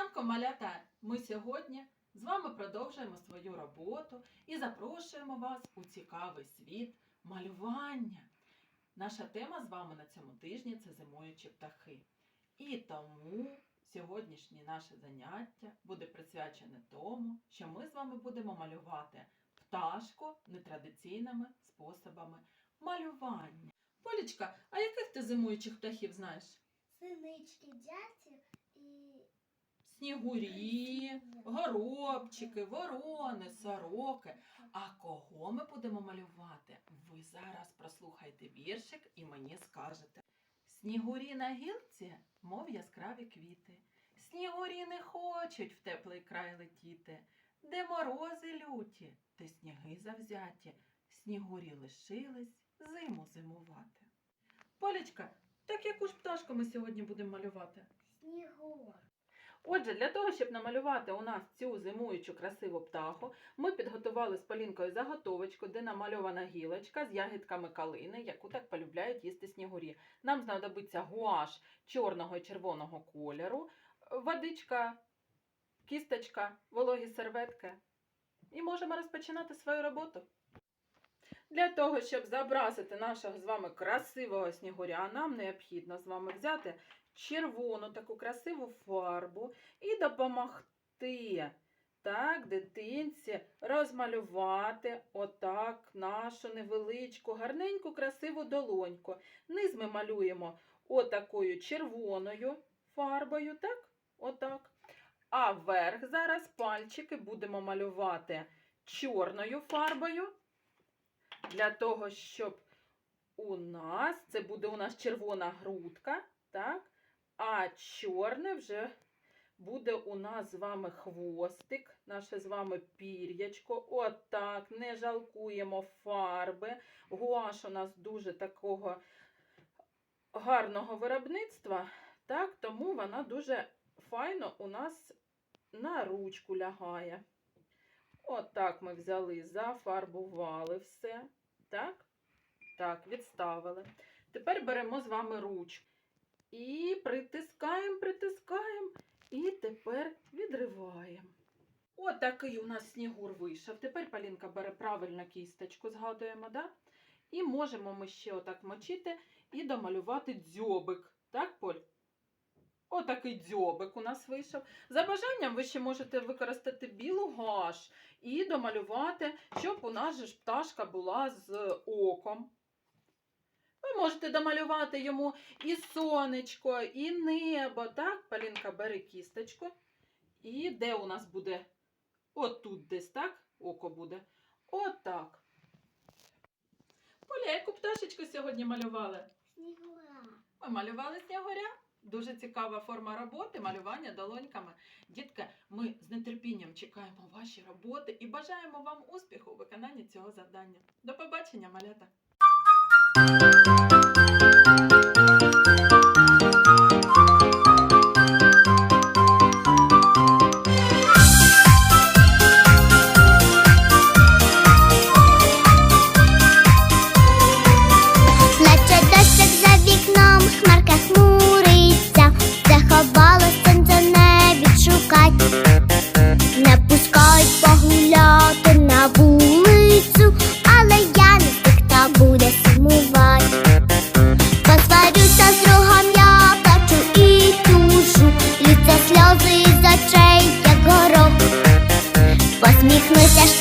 ранку, малята! Ми сьогодні з вами продовжуємо свою роботу і запрошуємо вас у цікавий світ малювання. Наша тема з вами на цьому тижні це зимуючі птахи. І тому сьогоднішнє наше заняття буде присвячене тому, що ми з вами будемо малювати пташку нетрадиційними способами малювання. Полічка, а яких ти зимуючих птахів знаєш? Синички, дятел і Снігурі, горобчики, ворони, сороки. А кого ми будемо малювати? Ви зараз прослухайте віршик і мені скажете. Снігурі на гілці, мов яскраві квіти. Снігурі не хочуть в теплий край летіти. Де морози люті, де сніги завзяті. Снігурі лишились зиму зимувати. Полічка, так яку ж пташку ми сьогодні будемо малювати? снігур. Отже, для того, щоб намалювати у нас цю зимуючу красиву птаху, ми підготували з Полінкою заготовочку, де намальована гілочка з ягідками калини, яку так полюбляють їсти снігурі. Нам знадобиться гуаш чорного і червоного кольору, водичка, кісточка, вологі серветки. І можемо розпочинати свою роботу. Для того, щоб зобразити нашого з вами красивого снігуря, нам необхідно з вами взяти червону таку красиву фарбу і допомогти так, дитинці розмалювати отак нашу невеличку, гарненьку, красиву долоньку. Низ ми малюємо отакою червоною фарбою, так? Отак. А верх зараз пальчики будемо малювати чорною фарбою. Для того, щоб у нас це буде у нас червона грудка, так? А чорне вже буде у нас з вами хвостик, наше з вами пір'ячко. Отак, не жалкуємо фарби. Гуаш у нас дуже такого гарного виробництва, так? тому вона дуже файно у нас на ручку лягає. Отак ми взяли, зафарбували все. Так? Так, відставили. Тепер беремо з вами ручку. І притискаємо, притискаємо. І тепер відриваємо. От такий у нас снігур вийшов. Тепер Полінка бере правильно кісточку, згадуємо, да? І можемо ми ще отак мочити і домалювати дзьобик. Так, Поль? Отакий дзьобик у нас вийшов. За бажанням ви ще можете використати білу гаш і домалювати, щоб у нас же ж пташка була з оком. Ви можете домалювати йому і сонечко, і небо. Так, Полінка бере кісточку. І де у нас буде? От тут десь, так? Око буде. Отак. Поля, яку пташечку сьогодні малювали? Снігура. Ми малювали снігуря. Дуже цікава форма роботи, малювання долоньками. Дітки, ми з нетерпінням чекаємо ваші роботи і бажаємо вам успіху у виконанні цього завдання. До побачення, малята! Посміхнуся